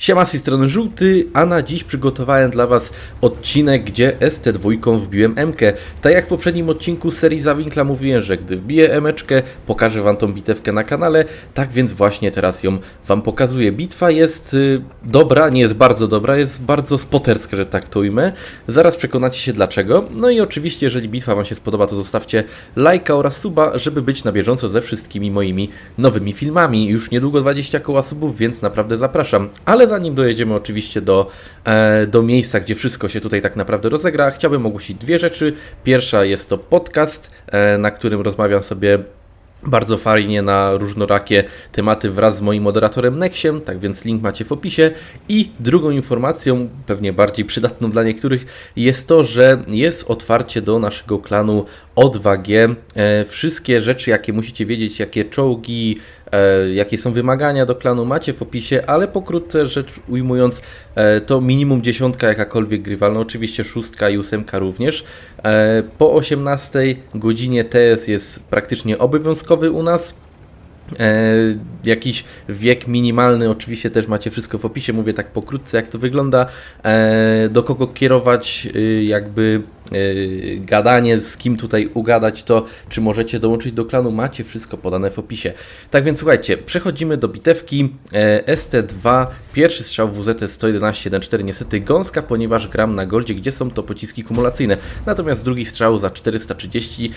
Siema z tej strony Żółty, a na dziś przygotowałem dla Was odcinek, gdzie ST2 wbiłem Mkę. Tak jak w poprzednim odcinku serii Zawinkla mówiłem, że gdy wbiję Emeczkę, pokażę Wam tą bitewkę na kanale, tak więc właśnie teraz ją Wam pokazuję. Bitwa jest y, dobra, nie jest bardzo dobra, jest bardzo spoterska, że tak to ujmę. Zaraz przekonacie się dlaczego. No i oczywiście, jeżeli bitwa Wam się spodoba, to zostawcie lajka oraz suba, żeby być na bieżąco ze wszystkimi moimi nowymi filmami. Już niedługo 20 koła subów, więc naprawdę zapraszam. Ale zanim dojedziemy oczywiście do, e, do miejsca, gdzie wszystko się tutaj tak naprawdę rozegra, chciałbym ogłosić dwie rzeczy. Pierwsza jest to podcast, e, na którym rozmawiam sobie bardzo fajnie na różnorakie tematy wraz z moim moderatorem Nexiem, tak więc link macie w opisie. I drugą informacją, pewnie bardziej przydatną dla niektórych, jest to, że jest otwarcie do naszego klanu O2G. E, wszystkie rzeczy, jakie musicie wiedzieć, jakie czołgi, e, jakie są wymagania do klanu macie w opisie, ale pokrótce rzecz ujmując, e, to minimum dziesiątka jakakolwiek grywalna, oczywiście szóstka i ósemka również. E, po 18 godzinie TS jest praktycznie obowiązkowy u nas. E, jakiś wiek minimalny, oczywiście też macie wszystko w opisie, mówię tak pokrótce jak to wygląda, e, do kogo kierować y, jakby gadanie, z kim tutaj ugadać to, czy możecie dołączyć do klanu, macie wszystko podane w opisie. Tak więc słuchajcie, przechodzimy do bitewki e, ST2, pierwszy strzał WZT 111.1.4, niestety gąska, ponieważ gram na goldzie, gdzie są to pociski kumulacyjne, natomiast drugi strzał za 430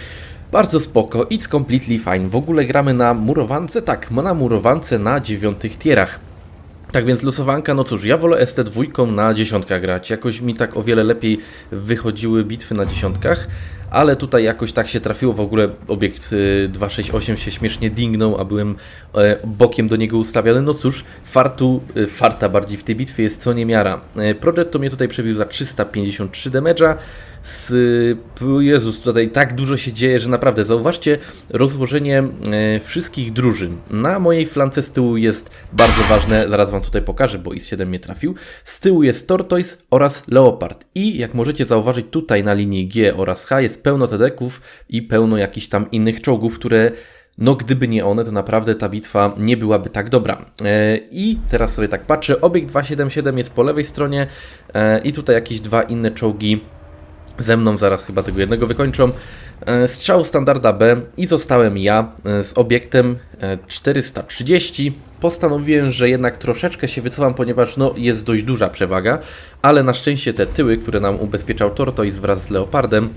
bardzo spoko, it's completely fine. W ogóle gramy na murowance? Tak, na murowance na dziewiątych tierach. Tak więc losowanka, no cóż, ja wolę ST2 na dziesiątkach grać. Jakoś mi tak o wiele lepiej wychodziły bitwy na dziesiątkach, ale tutaj jakoś tak się trafiło. W ogóle obiekt y, 268 się śmiesznie dingnął, a byłem e, bokiem do niego ustawiony. No cóż, fartu, y, farta bardziej w tej bitwie jest co niemiara. E, Project to mnie tutaj przebił za 353 damage'a. Z, Jezus, tutaj tak dużo się dzieje, że naprawdę zauważcie rozłożenie e, wszystkich drużyn. Na mojej flance z tyłu jest bardzo ważne, zaraz Wam tutaj pokażę, bo IS-7 mnie trafił. Z tyłu jest Tortoise oraz Leopard. I jak możecie zauważyć tutaj na linii G oraz H jest pełno tedeków i pełno jakichś tam innych czołgów, które no gdyby nie one, to naprawdę ta bitwa nie byłaby tak dobra. E, I teraz sobie tak patrzę, obiekt 277 jest po lewej stronie e, i tutaj jakieś dwa inne czołgi ze mną zaraz chyba tego jednego wykończą. E, Strzał standarda B i zostałem ja e, z obiektem e, 430. Postanowiłem, że jednak troszeczkę się wycofam, ponieważ no, jest dość duża przewaga, ale na szczęście te tyły, które nam ubezpieczał Tortoise wraz z Leopardem,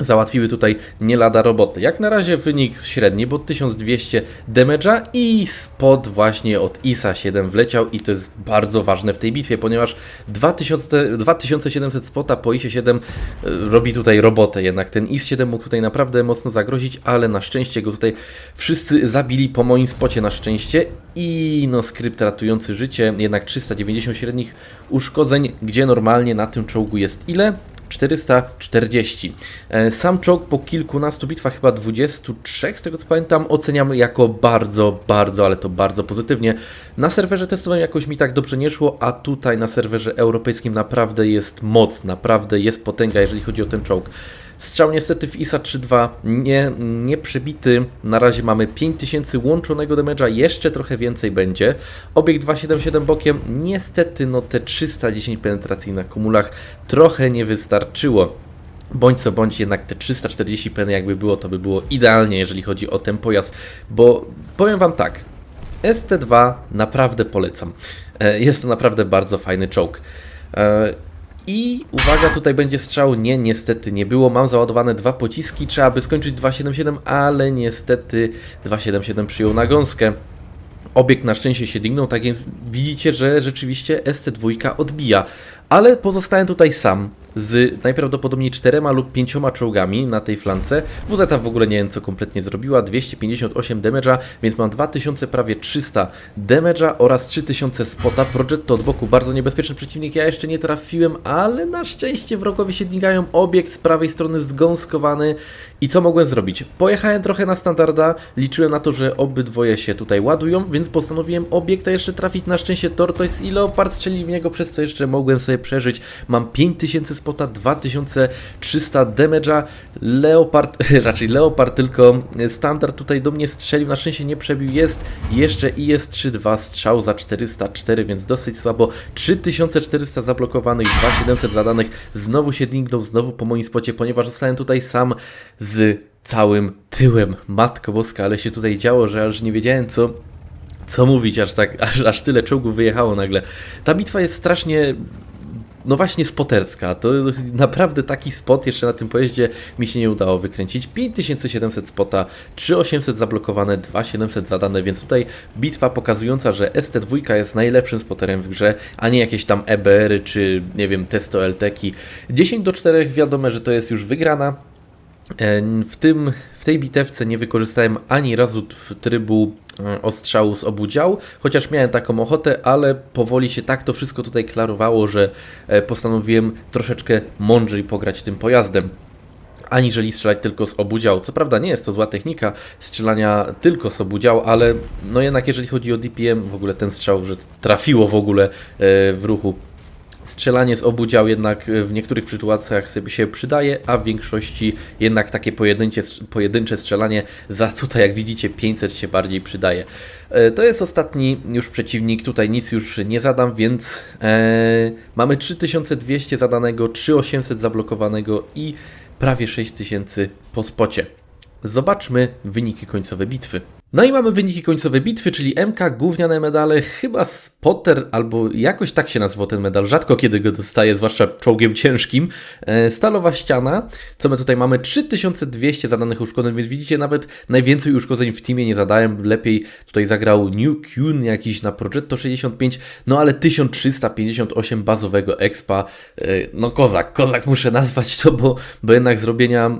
załatwiły tutaj nie lada roboty. Jak na razie wynik średni, bo 1200 damage'a i spot właśnie od ISA 7 wleciał i to jest bardzo ważne w tej bitwie, ponieważ 2000, 2700 spota po ISie 7 e, robi tutaj robotę, jednak ten IS 7 mógł tutaj naprawdę mocno zagrozić, ale na szczęście go tutaj wszyscy zabili po moim spocie na szczęście i no skrypt ratujący życie, jednak 390 średnich uszkodzeń, gdzie normalnie na tym czołgu jest ile? 440. E, Sam czołg po kilkunastu bitwach, chyba 23 z tego co pamiętam, oceniam jako bardzo, bardzo, ale to bardzo pozytywnie. Na serwerze testowym jakoś mi tak dobrze nie szło, a tutaj na serwerze europejskim naprawdę jest moc, naprawdę jest potęga, jeżeli chodzi o ten czołg. Strzał niestety w ISA 3.2 nie, nie przebity. Na razie mamy 5000 łączonego damage'a, jeszcze trochę więcej będzie. Obiekt 277 bokiem, niestety no te 310 penetracji na kumulach trochę nie wystarczyło. Bądź co bądź, jednak te 340 peny jakby było, to by było idealnie, jeżeli chodzi o ten pojazd, bo powiem Wam tak, ST2 naprawdę polecam. E, Jest to naprawdę bardzo fajny czołg. I uwaga, tutaj będzie strzał. Nie, niestety nie było. Mam załadowane dwa pociski, trzeba by skończyć 277, ale niestety 277 przyjął na gąskę. Obiekt na szczęście się dignął, tak więc widzicie, że rzeczywiście ST2 odbija. Ale pozostałem tutaj sam z najprawdopodobniej czterema lub pięcioma czołgami na tej flance. WZ w ogóle nie wiem co kompletnie zrobiła, 258 damage'a, więc mam 2000 prawie 300 damage'a oraz 3000 spota. Project to od boku bardzo niebezpieczny przeciwnik, ja jeszcze nie trafiłem, ale na szczęście wrogowie się dźwigają. Obiekt z prawej strony zgąskowany i co mogłem zrobić? Pojechałem trochę na standarda, liczyłem na to, że obydwoje się tutaj ładują, więc postanowiłem obiekta jeszcze trafić. Na szczęście Tortoise i Leopard strzeli w niego, przez co jeszcze mogłem sobie przeżyć. Mam 5000 spota, 2300 damage'a. Leopard, raczej Leopard, tylko standard tutaj do mnie strzelił, na szczęście nie przebił. Jest jeszcze i jest 3-2 strzał za 404, więc dosyć słabo. 3400 zablokowanych, 2700 zadanych. Znowu się dingnął, znowu po moim spocie, ponieważ zostałem tutaj sam z całym tyłem. Matko Boska, ale się tutaj działo, że aż nie wiedziałem co co mówić, aż tak, aż, aż tyle czołgów wyjechało nagle. Ta bitwa jest strasznie, no właśnie spoterska. To naprawdę taki spot jeszcze na tym pojeździe mi się nie udało wykręcić. 5700 spota, 3800 zablokowane, 2700 zadane, więc tutaj bitwa pokazująca, że ST2 jest najlepszym spoterem w grze, a nie jakieś tam EBR-y czy nie wiem, testo LTki. 10 do 4 wiadomo, że to jest już wygrana. E, W, tym, w tej bitewce nie wykorzystałem ani razu trybu ostrzału z obu dział, chociaż miałem taką ochotę, ale powoli się tak to wszystko tutaj klarowało, że e, postanowiłem troszeczkę mądrzej pograć tym pojazdem aniżeli strzelać tylko z obu dział. Co prawda nie jest to zła technika strzelania tylko z obu dział, ale no jednak jeżeli chodzi o DPM, w ogóle ten strzał, że trafiło w ogóle e, w ruchu strzelanie z obu dział jednak w niektórych sytuacjach sobie się przydaje, a w większości jednak takie pojedyncze, pojedyncze strzelanie za tutaj jak widzicie 500 się bardziej przydaje. E, To jest ostatni już przeciwnik, tutaj nic już nie zadam, więc e, mamy 3200 zadanego, 3800 zablokowanego i prawie 6000 po spocie. Zobaczmy wyniki końcowe bitwy. No i mamy wyniki końcowe bitwy, czyli MK, gówniane medale, chyba spotter, albo jakoś tak się nazywał ten medal, rzadko kiedy go dostaję, zwłaszcza czołgiem ciężkim. E, Stalowa ściana, co my tutaj mamy? 3200 zadanych uszkodzeń, więc widzicie, nawet najwięcej uszkodzeń w teamie nie zadałem, lepiej tutaj zagrał New Kune jakiś na Progetto 65, no ale 1358 bazowego expa, e, no kozak, kozak muszę nazwać to, bo, bo jednak zrobienia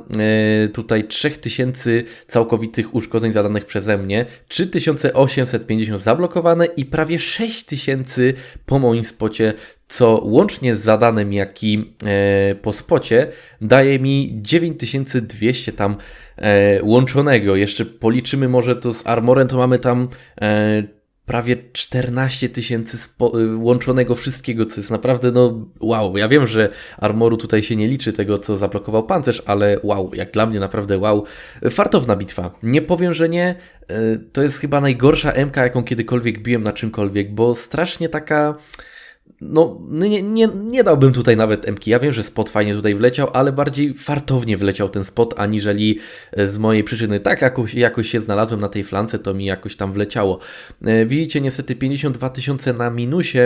e, tutaj 3000 całkowitych uszkodzeń zadanych przeze mnie, 3850 zablokowane i prawie 6000 po moim spocie, co łącznie z zadanym, jak i e, po spocie daje mi 9200 tam e, łączonego. Jeszcze policzymy może to z armorem, to mamy tam e, prawie 14 tysięcy y, łączonego wszystkiego, co jest naprawdę, no wow. Ja wiem, że armoru tutaj się nie liczy tego, co zablokował pancerz, ale wow, jak dla mnie naprawdę wow. Fartowna bitwa. Nie powiem, że nie. Y, To jest chyba najgorsza MK, jaką kiedykolwiek biłem na czymkolwiek, bo strasznie taka no nie, nie, nie dałbym tutaj nawet MK. Ja wiem, że spot fajnie tutaj wleciał, ale bardziej fartownie wleciał ten spot, aniżeli e, z mojej przyczyny. Tak jakoś, jakoś się znalazłem na tej flance, to mi jakoś tam wleciało. E, Widzicie, niestety 52 tysiące na minusie.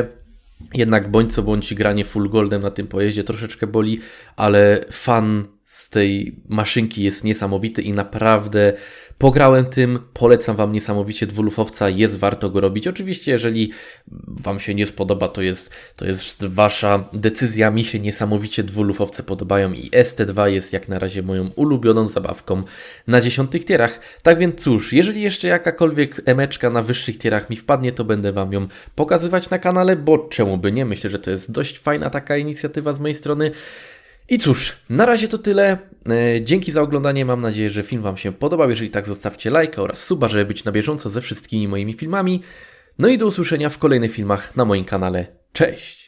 Jednak bądź co bądź granie full goldem na tym pojeździe troszeczkę boli, ale fan z tej maszynki jest niesamowity i naprawdę pograłem tym, polecam Wam niesamowicie dwulufowca, jest warto go robić. Oczywiście, jeżeli Wam się nie spodoba, to jest, to jest Wasza decyzja. Mi się niesamowicie dwulufowce podobają i ST2 jest jak na razie moją ulubioną zabawką na dziesiątych tierach. Tak więc cóż, jeżeli jeszcze jakakolwiek emeczka na wyższych tierach mi wpadnie, to będę Wam ją pokazywać na kanale, bo czemu by nie? Myślę, że to jest dość fajna taka inicjatywa z mojej strony. I cóż, na razie to tyle. E, Dzięki za oglądanie. Mam nadzieję, że film Wam się podobał. Jeżeli tak, zostawcie lajka oraz suba, żeby być na bieżąco ze wszystkimi moimi filmami. No i do usłyszenia w kolejnych filmach na moim kanale. Cześć!